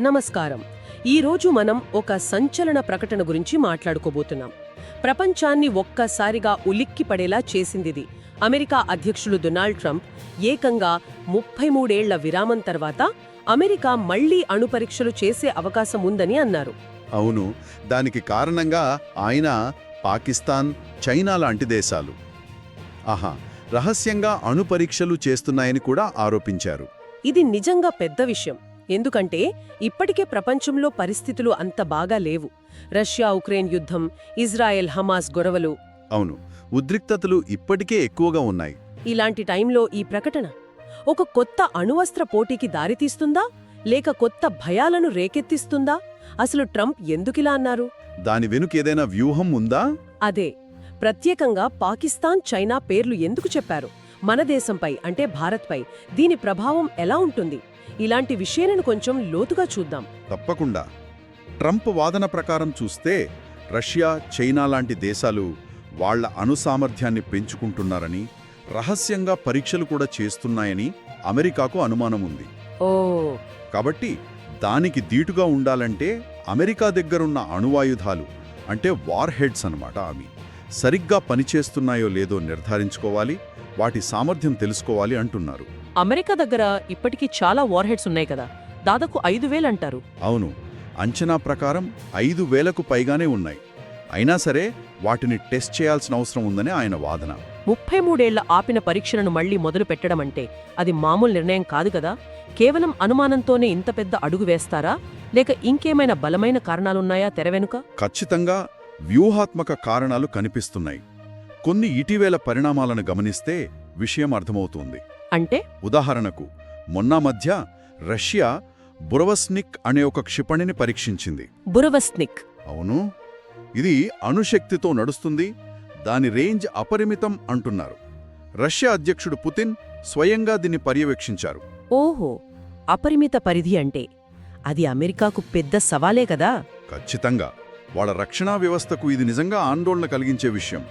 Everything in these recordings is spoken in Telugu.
నమస్కారం. ఈరోజు మనం ఒక సంచలన ప్రకటన గురించి మాట్లాడుకోబోతున్నాం. ప్రపంచాన్ని ఒక్కసారిగా ఉలిక్కిపడేలా చేసిందిది అమెరికా అధ్యక్షులు డొనాల్డ్ ట్రంప్. ఏకంగా ముప్పై మూడేళ్ళ విరామం తర్వాత అమెరికా మళ్ళీ అణుపరీక్షలు చేసే అవకాశం ఉందని అన్నారు. అవును దానికి కారణంగా ఆయన పాకిస్తాన్ చైనా లాంటి దేశాలు. ఆహా రహస్యంగా అణుపరీక్షలు చేస్తున్నాయని కూడా ఆరోపించారు. ఇది నిజంగా పెద్ద విషయం. ఎందుకంటే ఇప్పటికే ప్రపంచంలో పరిస్థితులు అంత బాగా లేవు. రష్యా ఉక్రెయిన్ యుద్ధం ఇజ్రాయెల్ హమాస్ గొడవలు. అవును ఉద్రిక్తతలు ఇప్పటికే ఎక్కువగా ఉన్నాయి. ఇలాంటి టైంలో ఈ ప్రకటన ఒక కొత్త అణువస్త్ర పోటీకి దారితీస్తుందా? లేక కొత్త భయాలను రేకెత్తిస్తుందా? అసలు ట్రంప్ ఎందుకిలా అన్నారు? దాని వెనుక ఏదైనా వ్యూహం ఉందా? అదే ప్రత్యేకంగా పాకిస్తాన్ చైనా పేర్లు ఎందుకు చెప్పారు? మన దేశంపై అంటే భారత్పై దీని ప్రభావం ఎలా ఉంటుంది? ఇలాంటి విషయాలను కొంచెం లోతుగా చూద్దాం. తప్పకుండా. ట్రంప్ వాదన ప్రకారం చూస్తే రష్యా చైనా లాంటి దేశాలు వాళ్ళ అణుసామర్థ్యాన్ని పెంచుకుంటున్నారని రహస్యంగా పరీక్షలు కూడా చేస్తున్నాయని అమెరికాకు అనుమానం ఉంది. ఓ. కాబట్టి దానికి దీటుగా ఉండాలంటే అమెరికా దగ్గరున్న అణువాయుధాలు అంటే వార్ హెడ్స్ అన్నమాట అవి సరిగ్గా పనిచేస్తున్నాయో లేదో నిర్ధారించుకోవాలి. వాటి సామర్థ్యం తెలుసుకోవాలి అంటున్నారు. అమెరికా దగ్గర ఇప్పటికీ చాలా వార్ హెడ్స్ ఉన్నాయి కదా. దాదాపు ఐదు అంటారు. అవును. అంచనా ప్రకారం ఐదు వేలకు పైగానే ఉన్నాయి. అయినా సరే వాటిని టెస్ట్ చేయాల్సిన అవసరం ఉందని ఆయన వాదన. ముప్పై మూడేళ్ళ ఆపిన పరీక్షలను మళ్ళీ మొదలు పెట్టడమంటే అది మామూలు నిర్ణయం కాదు కదా? కేవలం అనుమానంతోనే ఇంత పెద్ద అడుగు వేస్తారా? లేక ఇంకేమైనా బలమైన కారణాలున్నాయా తెరవెనుక ఖచ్చితంగా వ్యూహాత్మక కారణాలు కనిపిస్తున్నాయి. కొన్ని ఇటీవేల పరిణామాలను గమనిస్తే విషయం అర్థమవుతుంది. అంటే? ఉదాహరణకు మొన్న మధ్య రష్యా బురవస్నిక్ అనే ఒక క్షిపణిని పరీక్షించింది. బురవస్నిక్. అవును. ఇది అణుశక్తితో నడుస్తుంది దాని రేంజ్ అపరిమితం అంటున్నారు. రష్యా అధ్యక్షుడు పుతిన్ స్వయంగా దీన్ని పర్యవేక్షించారు. ఓహో అపరిమిత పరిధి అంటే. అది అమెరికాకు పెద్ద సవాలే కదా? ఖచ్చితంగా. వాళ్ళ రక్షణా వ్యవస్థకు ఇది నిజంగా ఆందోళన కలిగించే విషయం.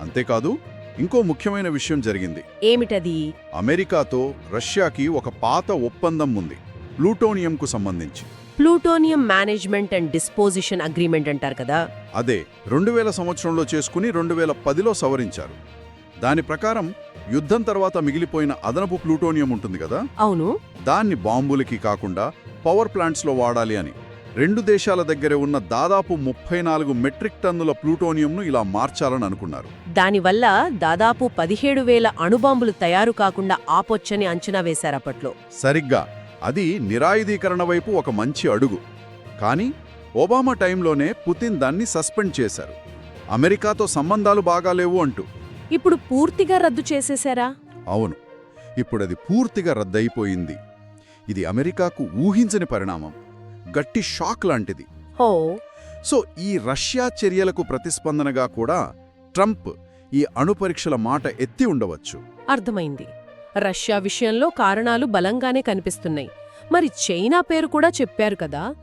అంతేకాదు ఇంకో ముఖ్యమైన విషయం జరిగింది. ఏమిటది? అమెరికాతో రష్యాకి ఒక పాత ఒప్పందం ఉంది ప్లూటోనియంకు సంబంధించి. Plutonium management and disposition agreement అంటారు కదా? అదే రెండు వేల సంవత్సరంలో చేసుకుని రెండు వేల పదిలో సవరించారు. దాని ప్రకారం యుద్ధం తర్వాత మిగిలిపోయిన అదనపు ప్లూటోనియం ఉంటుంది కదా? అవును. దాన్ని బాంబులకి కాకుండా పవర్ ప్లాంట్స్లో వాడాలి అని. రెండు దేశాల దగ్గర ఉన్న దాదాపు ముప్పై నాలుగు మెట్రిక్ టన్నుల ప్లూటోనియంను ఇలా మార్చాలని అనుకున్నారు. దానివల్ల దాదాపు పదిహేడు వేల అణుబాంబులు తయారు కాకుండా ఆపొచ్చని అంచనా వేశారప్పట్లో సరిగ్గా అది నిరాయుధీకరణ వైపు ఒక మంచి అడుగు. కానీ ఒబామా టైంలోనే పుతిన్ దాన్ని సస్పెండ్ చేశారు. అమెరికాతో సంబంధాలు బాగాలేవు అంటూ. ఇప్పుడు పూర్తిగా రద్దు చేసేశారా? అవును. ఇప్పుడది పూర్తిగా రద్దయిపోయింది. ఇది అమెరికాకు ఊహించని పరిణామం. గట్టి షాక్ లాంటిది. సో ఈ రష్యా చర్యలకు ప్రతిస్పందనగా కూడా ట్రంప్ ఈ అణుపరీక్షల మాట ఎత్తి ఉండవచ్చు. అర్థమైంది. రష్యా విషయంలో కారణాలు బలంగానే కనిపిస్తున్నాయి. మరి చైనా పేరు కూడా చెప్పారు కదా?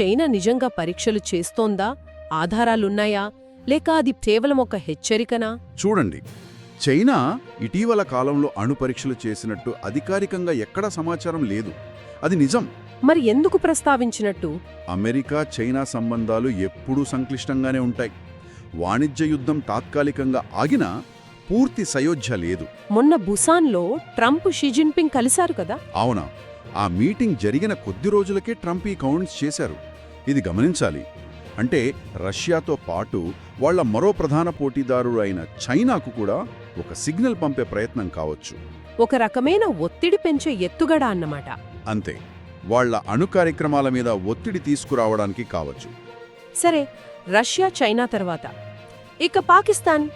చైనా నిజంగా పరీక్షలు చేస్తోందా? ఆధారాలున్నాయా? లేక అది కేవలం ఒక హెచ్చరికనా? చూడండి. చైనా ఇటీవల కాలంలో అణుపరీక్షలు చేసినట్టు అధికారికంగా ఎక్కడా సమాచారం లేదు. అది నిజం. మరి ఎందుకు ప్రస్తావించినట్టు? అమెరికా చైనా సంబంధాలు ఎప్పుడూ సంక్లిష్టంగానే ఉంటాయి. వాణిజ్య యుద్ధం తాత్కాలికంగా ఆగినా పూర్తి సయోధ్య లేదు. మొన్న బుసాన్లో ట్రంప్ షిజిన్పింగ్ కలిశారు కదా? అవునా. ఆ మీటింగ్ జరిగిన కొద్ది రోజులకే ట్రంప్ ఈ కౌంట్స్ చేశారు. ఇది గమనించాలి. అంటే రష్యాతో పాటు వాళ్ళ మరో ప్రధాన పోటీదారు అయిన చైనాకు కూడా ఒక సిగ్నల్ పంపే ప్రయత్నం కావచ్చు. ఒక రకమైన ఒత్తిడి పెంచే ఎత్తుగడ అన్నమాట. అంతే. వాళ్ళ అణు కార్యక్రమాల మీద ఒత్తిడి తీసుకురావడానికి కావచ్చు. సరే రష్యా చైనా తర్వాత. ఇక పాకిస్తాన్.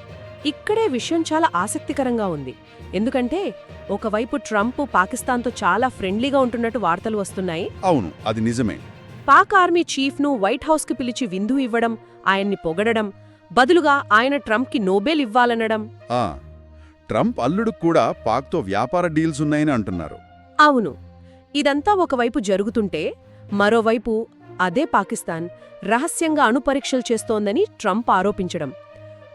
ఇక్కడే విషయం చాలా ఆసక్తికరంగా ఉంది. ఎందుకంటే ఒకవైపు ట్రంప్ పాకిస్తాన్తో చాలా ఫ్రెండ్లీగా ఉంటున్నట్టు వార్తలు వస్తున్నాయి. అవును అది నిజమే. పాక్ ఆర్మీ చీఫ్ను వైట్ హౌస్కి పిలిచి విందు ఇవ్వడం ఆయన్ని పొగడడం బదులుగా ఆయన ట్రంప్కి నోబెల్ ఇవ్వాలనడం. ట్రంప్ అల్లుడు కూడా పాక్తో వ్యాపార డీల్స్ ఉన్నాయని అంటున్నారు. అవును. ఇదంతా ఒకవైపు జరుగుతుంటే మరోవైపు అదే పాకిస్తాన్ రహస్యంగా అణుపరీక్షలు చేస్తోందని ట్రంప్ ఆరోపించడం.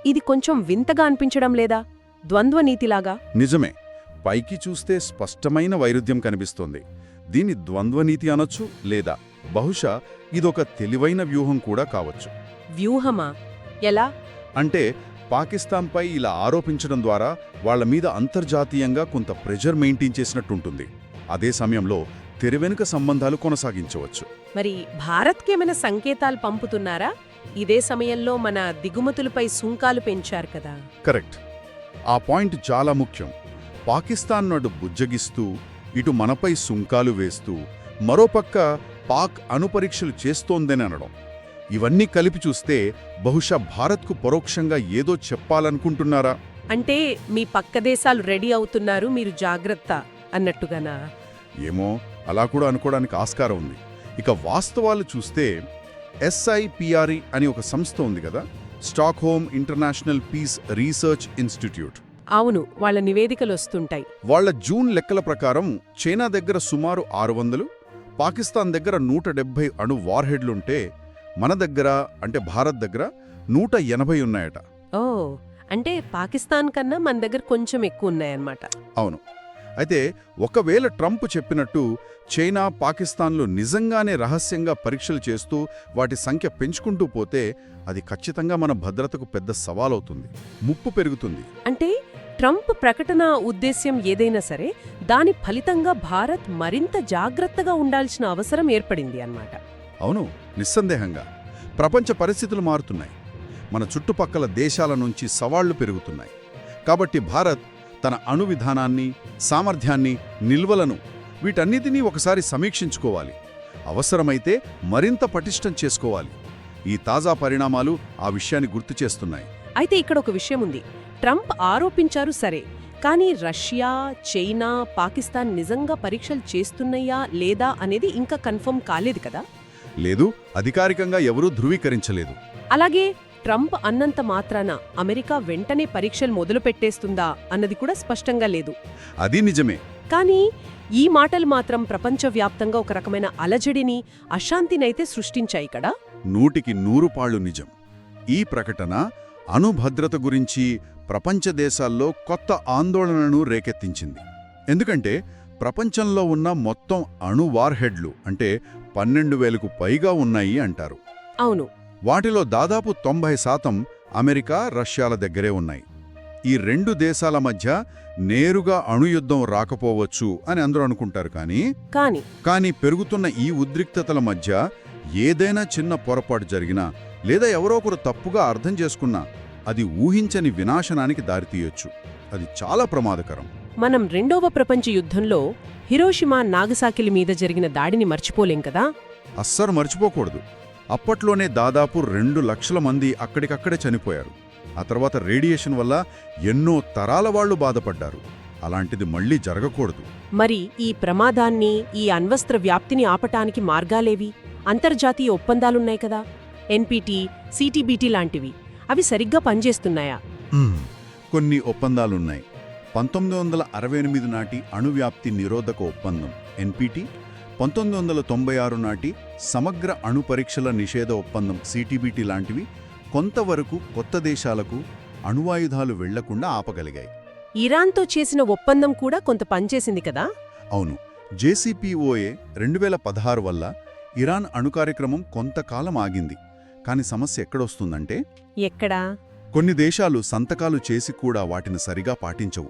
ఇది కొంచెం వింతగా అనిపించడం లేదా? ద్వంద్వనీతిలాగా నిజమే. పైకి చూస్తే స్పష్టమైన వైరుధ్యం కనిపిస్తోంది. దీన్ని ద్వంద్వనీతి అనొచ్చు లేదా? బహుశా ఇదొక తెలివైన వ్యూహం కూడా కావచ్చు. వ్యూహమా? ఎలా? అంటే పాకిస్తాన్పై ఇలా ఆరోపించడం ద్వారా వాళ్ళ మీద అంతర్జాతీయంగా కొంత ప్రెజర్ మెయింటైన్ చేసినట్టుంటుంది. అదే సమయంలో తెరవెనుక సంబంధాలు కొనసాగించవచ్చు. మరి భారత్కేమైనా సంకేతాలు పంపుతున్నారా? ఇదే సమయంలో మన దిగుమతులపై సుంకాలు పెంచారు కదా. కరెక్ట్. ఆ పాయింట్ చాలా ముఖ్యం. పాకిస్తాన్ నాడు బుజ్జగిస్తూ ఇటు మనపై సుంకాలు వేస్తూ మరోపక్క పాక్ అణుపరీక్షలు చేస్తోందని అనడం. ఇవన్నీ కలిపి చూస్తే బహుశా భారత్కు పరోక్షంగా ఏదో చెప్పాలనుకుంటున్నారా? అంటే మీ పక్క దేశాలు రెడీ అవుతున్నారు మీరు జాగ్రత్త అన్నట్టుగానా? ఏమో అలా కూడా అనుకోవడానికి ఆస్కారం ఉంది. ఇక వాస్తవాలు చూస్తే ఎస్ఐపిఆర్ఈ అని ఒక సంస్థ ఉంది కదా Stockholm International Peace Research Institute. అవును వాళ్ళ నివేదికలు వస్తుంటాయి. వాళ్ళ జూన్ లెక్కల ప్రకారం చైనా దగ్గర సుమారు ఆరు వందలు పాకిస్తాన్ దగ్గర నూట డెబ్బై అణు వార్హెడ్లుంటే మన దగ్గర అంటే భారత్ దగ్గర నూట ఎనభై ఉన్నాయట. ఓ అంటే పాకిస్తాన్ కన్నా మన దగ్గర కొంచెం ఎక్కువ ఉన్నాయన్నమాట. అవును. అయితే ఒకవేళ ట్రంప్ చెప్పినట్టు చైనా పాకిస్తాన్లు నిజంగానే రహస్యంగా పరీక్షలు చేస్తూ వాటి సంఖ్య పెంచుకుంటూ పోతే అది ఖచ్చితంగా మన భద్రతకు పెద్ద సవాలవుతుంది. ముప్పు పెరుగుతుంది. అంటే ట్రంప్ ప్రకటన ఉద్దేశ్యం ఏదైనా సరే దాని ఫలితంగా భారత్ మరింత జాగ్రత్తగా ఉండాల్సిన అవసరం ఏర్పడింది అన్నమాట. అవును నిస్సందేహంగా. ప్రపంచ పరిస్థితులు మారుతున్నాయి. మన చుట్టుపక్కల దేశాల నుంచి సవాళ్ళు పెరుగుతున్నాయి. కాబట్టి భారత్ తన అణు విధానాన్ని సామర్థ్యాన్ని నిల్వలను వీటన్నిటినీ ఒకసారి సమీక్షించుకోవాలి. అవసరమైతే మరింత పటిష్టం చేసుకోవాలి. ఈ తాజా పరిణామాలు ఆ విషయాన్ని గుర్తు చేస్తున్నాయి. అయితే ఇక్కడ ఒక విషయం ఉంది. ట్రంప్ ఆరోపించారు సరే కానీ రష్యా చైనా పాకిస్తాన్ నిజంగా పరీక్షలు చేస్తున్నాయా లేదా అనేది ఇంకా కన్ఫర్మ్ కాలేదు కదా? లేదు అధికారికంగా ఎవరూ ధృవీకరించలేదు. అలాగే ట్రంప్ అన్నంత మాత్రాన అమెరికా వెంటనే పరీక్షలు మొదలు పెట్టేస్తుందా అన్నది కూడా స్పష్టంగా లేదు. అది నిజమే. కానీ ఈ మాటలు మాత్రం ప్రపంచవ్యాప్తంగా ఒక రకమైన అలజడిని అశాంతినైతే సృష్టించాయి కదా? నూటికి నూరు పాళ్ళు నిజం. ఈ ప్రకటన అణుభద్రత గురించి ప్రపంచ దేశాల్లో కొత్త ఆందోళనను రేకెత్తించింది. ఎందుకంటే ప్రపంచంలో ఉన్న మొత్తం అణు వార్హెడ్లు అంటే పన్నెండు వేలకు పైగా ఉన్నాయి అంటారు. అవును. వాటిలో దాదాపు తొంభై శాతం అమెరికా రష్యాల దగ్గరే ఉన్నాయి. ఈ రెండు దేశాల మధ్య నేరుగా అణుయుద్ధం రాకపోవచ్చు అని అందరూ అనుకుంటారు కానీ కానీ కానీ పెరుగుతున్న ఈ ఉద్రిక్తతల మధ్య ఏదైనా చిన్న పొరపాటు జరిగినా లేదా ఎవరో ఒకరు తప్పుగా అర్థం చేసుకున్నా అది ఊహించని వినాశనానికి దారితీయొచ్చు. అది చాలా ప్రమాదకరం. మనం రెండవ ప్రపంచ యుద్ధంలో హిరోషిమా నాగసాకిలి మీద జరిగిన దాడిని మర్చిపోలేం కదా? అస్సలు మర్చిపోకూడదు. అప్పట్లోనే దాదాపు రెండు లక్షల మంది అక్కడికక్కడే చనిపోయారు. ఆ తర్వాత రేడియేషన్ వల్ల ఎన్నో తరాల వాళ్ళు బాధపడ్డారు. అలాంటిది మళ్ళీ జరగకూడదు. మరి ఈ ప్రమాదాన్ని ఈ అణ్వస్త్ర వ్యాప్తిని ఆపటానికి మార్గాలేవి? అంతర్జాతీయ ఒప్పందాలున్నాయి కదా. ఎన్పిటి సిటీబీటీ లాంటివి. అవి సరిగ్గా పనిచేస్తున్నాయా? కొన్ని ఒప్పందాలున్నాయి. పంతొమ్మిది వందల అరవై ఎనిమిది నాటి అణువ్యాప్తి నిరోధక ఒప్పందం ఎన్పిటి. పంతొమ్మిది వందల తొంభై ఆరు నాటి సమగ్ర అణు పరీక్షల నిషేధ ఒప్పందం సిటీబీటీ లాంటివి కొంతవరకు కొత్త దేశాలకు అణువాయుధాలు వెళ్ళకుండా ఆపగలిగాయి. ఇరాన్తో చేసిన ఒప్పందం కూడా కొంత పనిచేసింది కదా? అవును. జేసీపీఓఏ రెండు వేల పదహారు వల్ల ఇరాన్ అణు కార్యక్రమం కొంతకాలం ఆగింది. కాని సమస్య ఎక్కడొస్తుందంటే ఎక్కడా? కొన్ని దేశాలు సంతకాలు చేసి కూడా వాటిని సరిగా పాటించవు.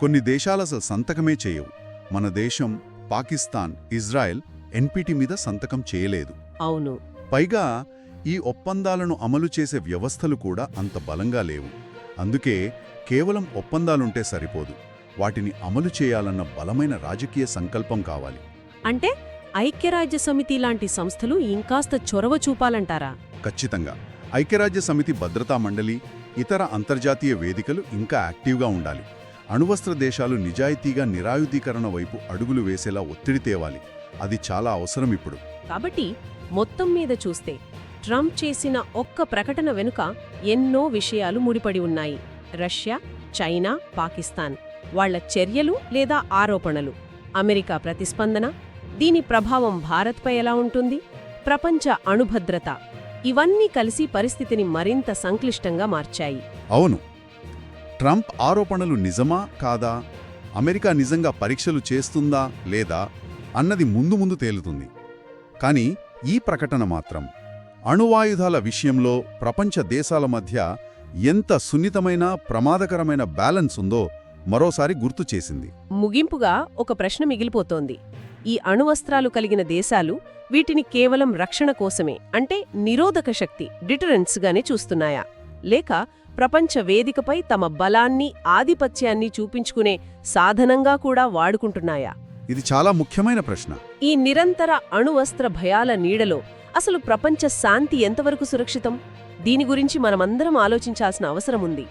కొన్ని దేశాలు సంతకమే చేయవు. మన దేశం పాకిస్తాన్ ఇజ్రాయెల్ ఎన్పిటి మీద సంతకం చేయలేదు. అవును. పైగా ఈ ఒప్పందాలను అమలు చేసే వ్యవస్థలు కూడా అంత బలంగా లేవు. అందుకే కేవలం ఒప్పందాలుంటే సరిపోదు. వాటిని అమలు చేయాలన్న బలమైన రాజకీయ సంకల్పం కావాలి. అంటే ఐక్యరాజ్య సమితి లాంటి సంస్థలు ఇంకాస్త చొరవ చూపాలంటారా? ఖచ్చితంగా. ఐక్యరాజ్య సమితి భద్రతా మండలి ఇతర అంతర్జాతీయ వేదికలు ఇంకా యాక్టివ్గా ఉండాలి. అణువస్త్ర దేశాలు నిజాయితీగా నిరాయుధీకరణ వైపు అడుగులు వేసేలా ఒత్తిడి తేవాలి. అది చాలా అవసరం ఇప్పుడు. కాబట్టి మొత్తం మీద చూస్తే ట్రంప్ చేసిన ఒక్క ప్రకటన వెనుక ఎన్నో విషయాలు ముడిపడి ఉన్నాయి. రష్యా చైనా పాకిస్తాన్ వాళ్ళ చర్యలు లేదా ఆరోపణలు. అమెరికా ప్రతిస్పందన దీని ప్రభావం భారత్పై ఎలా ఉంటుంది? ప్రపంచ అణుభద్రత. ఇవన్నీ కలిసి పరిస్థితిని మరింత సంక్లిష్టంగా మార్చాయి. అవును. ట్రంప్ ఆరోపణలు నిజమా కాదా? అమెరికా నిజంగా పరీక్షలు చేస్తుందా లేదా అన్నది ముందు ముందు తేలుతుంది. కానీ ఈ ప్రకటన మాత్రం అణువాయుధాల విషయంలో ప్రపంచ దేశాల మధ్య ఎంత సున్నితమైన ప్రమాదకరమైన బ్యాలెన్స్ ఉందో మరోసారి గుర్తు చేసింది. ముగింపుగా ఒక ప్రశ్న మిగిలిపోతోంది. ఈ అణువస్త్రాలు కలిగిన దేశాలు వీటిని కేవలం రక్షణ కోసమే అంటే నిరోధక శక్తి డిటరెన్స్గానే చూస్తున్నాయా? లేక ప్రపంచ వేదికపై తమ బలాన్ని ఆధిపత్యాన్ని చూపించుకునే సాధనంగా కూడా వాడుకుంటున్నాయా? ఇది చాలా ముఖ్యమైన ప్రశ్న. ఈ నిరంతర అణువస్త్ర భయాల నీడలో అసలు ప్రపంచ శాంతి ఎంతవరకు సురక్షితం? దీని గురించి మనమందరం ఆలోచించాల్సిన అవసరముంది